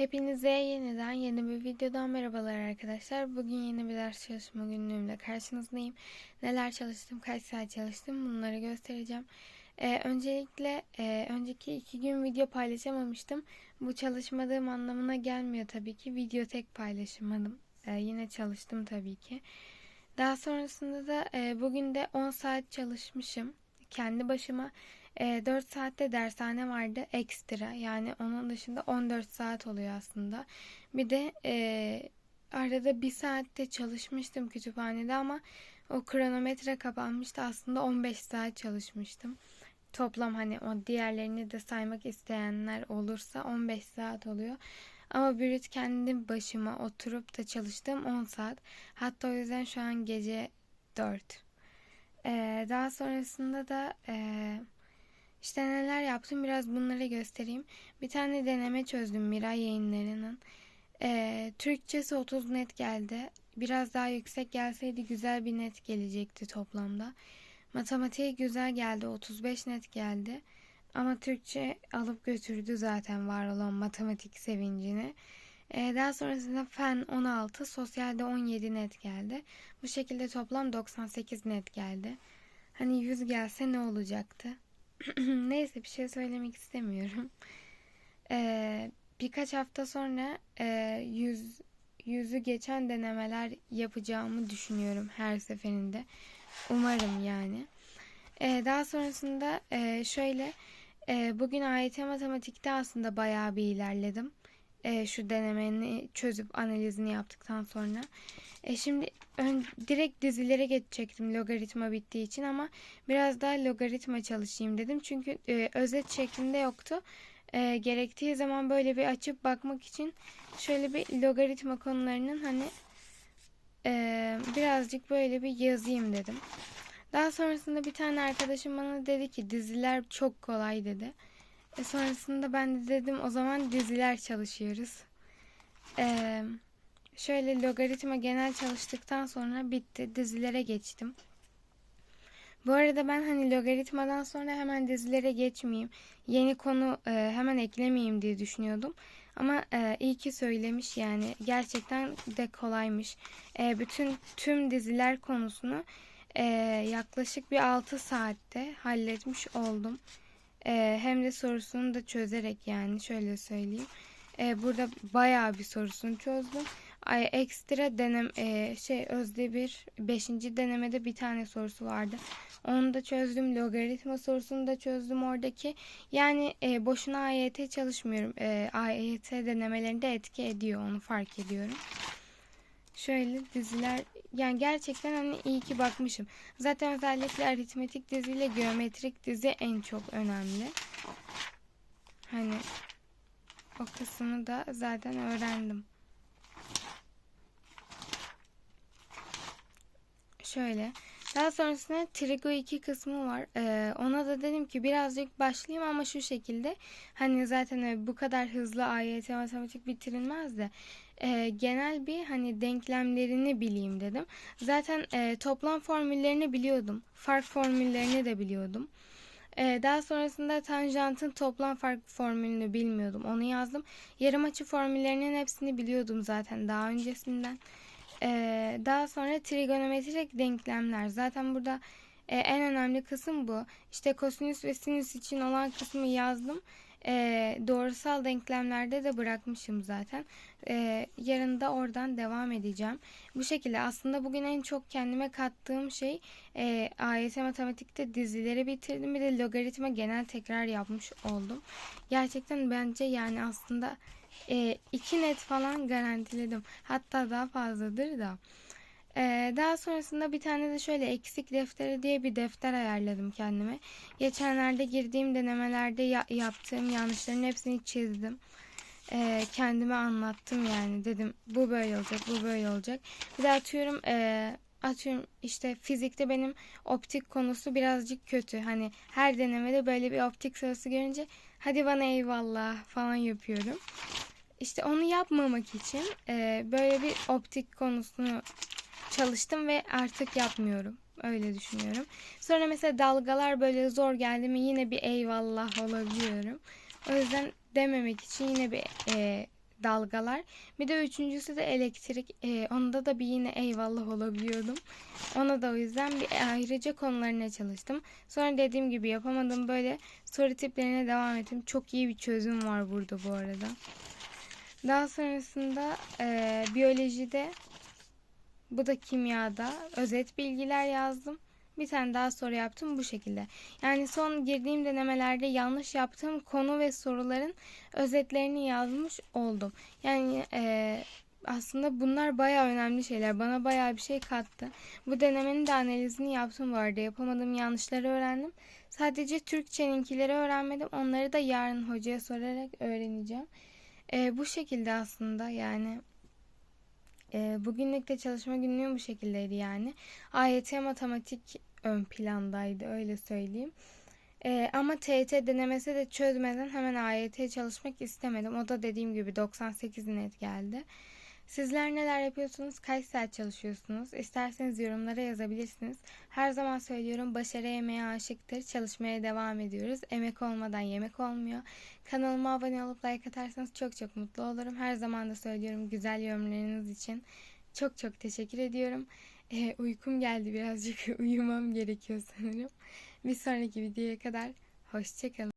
Hepinize yeniden yeni bir videodan merhabalar arkadaşlar. Bugün yeni bir ders çalışma günlüğümle karşınızdayım. Neler çalıştım, kaç saat çalıştım bunları göstereceğim. Ee, öncelikle e, önceki iki gün video paylaşamamıştım. Bu çalışmadığım anlamına gelmiyor tabii ki. Video tek paylaşamadım. Ee, yine çalıştım tabii ki. Daha sonrasında da e, bugün de 10 saat çalışmışım. Kendi başıma e, 4 saatte dershane vardı ekstra. Yani onun dışında 14 saat oluyor aslında. Bir de e, arada bir saatte çalışmıştım kütüphanede ama o kronometre kapanmıştı. Aslında 15 saat çalışmıştım. Toplam hani o diğerlerini de saymak isteyenler olursa 15 saat oluyor. Ama brüt kendi başıma oturup da çalıştığım 10 saat. Hatta o yüzden şu an gece 4. Ee, daha sonrasında da e, işte neler yaptım biraz bunları göstereyim. Bir tane deneme çözdüm Miray yayınlarının. Ee, Türkçesi 30 net geldi. Biraz daha yüksek gelseydi güzel bir net gelecekti toplamda. Matematiğe güzel geldi 35 net geldi. Ama Türkçe alıp götürdü zaten var olan matematik sevincini. Ee, daha sonrasında fen 16, sosyalde 17 net geldi. Bu şekilde toplam 98 net geldi. Hani 100 gelse ne olacaktı? Neyse bir şey söylemek istemiyorum. Ee, birkaç hafta sonra e, yüz, yüzü geçen denemeler yapacağımı düşünüyorum her seferinde. Umarım yani. Ee, daha sonrasında e, şöyle e, bugün AYT matematikte aslında bayağı bir ilerledim. E, şu denemeni çözüp analizini yaptıktan sonra. E, şimdi ön, direkt dizilere geçecektim logaritma bittiği için ama biraz daha logaritma çalışayım dedim. Çünkü e, özet şeklinde yoktu. E, gerektiği zaman böyle bir açıp bakmak için şöyle bir logaritma konularının hani e, birazcık böyle bir yazayım dedim. Daha sonrasında bir tane arkadaşım bana dedi ki diziler çok kolay dedi. E sonrasında ben de dedim o zaman diziler çalışıyoruz. Eee Şöyle logaritma genel çalıştıktan sonra bitti. Dizilere geçtim. Bu arada ben hani logaritmadan sonra hemen dizilere geçmeyeyim. Yeni konu e, hemen eklemeyeyim diye düşünüyordum. Ama e, iyi ki söylemiş yani. Gerçekten de kolaymış. E, bütün tüm diziler konusunu e, yaklaşık bir 6 saatte halletmiş oldum. E, hem de sorusunu da çözerek yani şöyle söyleyeyim. E, burada bayağı bir sorusunu çözdüm. Ay ekstra denem e, şey özde bir 5. denemede bir tane sorusu vardı. Onu da çözdüm. Logaritma sorusunu da çözdüm oradaki. Yani e, boşuna AYT çalışmıyorum. E, AYT denemelerinde etki ediyor. Onu fark ediyorum. Şöyle diziler yani gerçekten hani iyi ki bakmışım. Zaten özellikle aritmetik diziyle geometrik dizi en çok önemli. Hani o kısmını da zaten öğrendim. Şöyle. Daha sonrasında Trigo 2 kısmı var. Ee, ona da dedim ki birazcık başlayayım ama şu şekilde. Hani zaten bu kadar hızlı AYT matematik bitirilmez de. E, genel bir hani denklemlerini bileyim dedim. Zaten e, toplam formüllerini biliyordum. Fark formüllerini de biliyordum. E, daha sonrasında tanjantın toplam fark formülünü bilmiyordum. Onu yazdım. Yarım açı formüllerinin hepsini biliyordum zaten daha öncesinden. Ee, daha sonra trigonometrik denklemler. Zaten burada e, en önemli kısım bu. İşte kosinüs ve sinüs için olan kısmı yazdım. E, doğrusal denklemlerde de bırakmışım zaten. E, yarın da oradan devam edeceğim. Bu şekilde aslında bugün en çok kendime kattığım şey e, AYT matematikte dizileri bitirdim. Bir de logaritma genel tekrar yapmış oldum. Gerçekten bence yani aslında e, iki net falan garantiledim. Hatta daha fazladır da. Ee, daha sonrasında bir tane de şöyle eksik defteri diye bir defter ayarladım kendime. Geçenlerde girdiğim denemelerde ya- yaptığım yanlışların hepsini çizdim. Ee, kendime anlattım yani dedim bu böyle olacak bu böyle olacak. Bir de atıyorum e, atıyorum işte fizikte benim optik konusu birazcık kötü. Hani her denemede böyle bir optik sorusu görünce hadi bana eyvallah falan yapıyorum. İşte onu yapmamak için e, böyle bir optik konusunu çalıştım ve artık yapmıyorum. Öyle düşünüyorum. Sonra mesela dalgalar böyle zor geldi mi yine bir eyvallah olabiliyorum. O yüzden dememek için yine bir e, dalgalar. Bir de üçüncüsü de elektrik. Ee, onda da bir yine eyvallah olabiliyordum. Ona da o yüzden bir ayrıca konularına çalıştım. Sonra dediğim gibi yapamadığım böyle soru tiplerine devam ettim. Çok iyi bir çözüm var burada bu arada. Daha sonrasında e, biyolojide bu da kimyada özet bilgiler yazdım. Bir tane daha soru yaptım bu şekilde. Yani son girdiğim denemelerde yanlış yaptığım konu ve soruların özetlerini yazmış oldum. Yani e, aslında bunlar bayağı önemli şeyler. Bana bayağı bir şey kattı. Bu denemenin de analizini yaptım bu arada. Yapamadığım yanlışları öğrendim. Sadece Türkçeninkileri öğrenmedim. Onları da yarın hocaya sorarak öğreneceğim. E, bu şekilde aslında yani e, bugünlük de çalışma günlüğüm bu şekildeydi yani. AYT matematik ön plandaydı öyle söyleyeyim. E, ama TYT denemesi de çözmeden hemen AYT çalışmak istemedim. O da dediğim gibi 98 net geldi. Sizler neler yapıyorsunuz? Kaç saat çalışıyorsunuz? İsterseniz yorumlara yazabilirsiniz. Her zaman söylüyorum başarı emeğe aşıktır. Çalışmaya devam ediyoruz. Emek olmadan yemek olmuyor. Kanalıma abone olup like atarsanız çok çok mutlu olurum. Her zaman da söylüyorum güzel yorumlarınız için. Çok çok teşekkür ediyorum. Ee, uykum geldi birazcık uyumam gerekiyor sanırım. Bir sonraki videoya kadar hoşçakalın.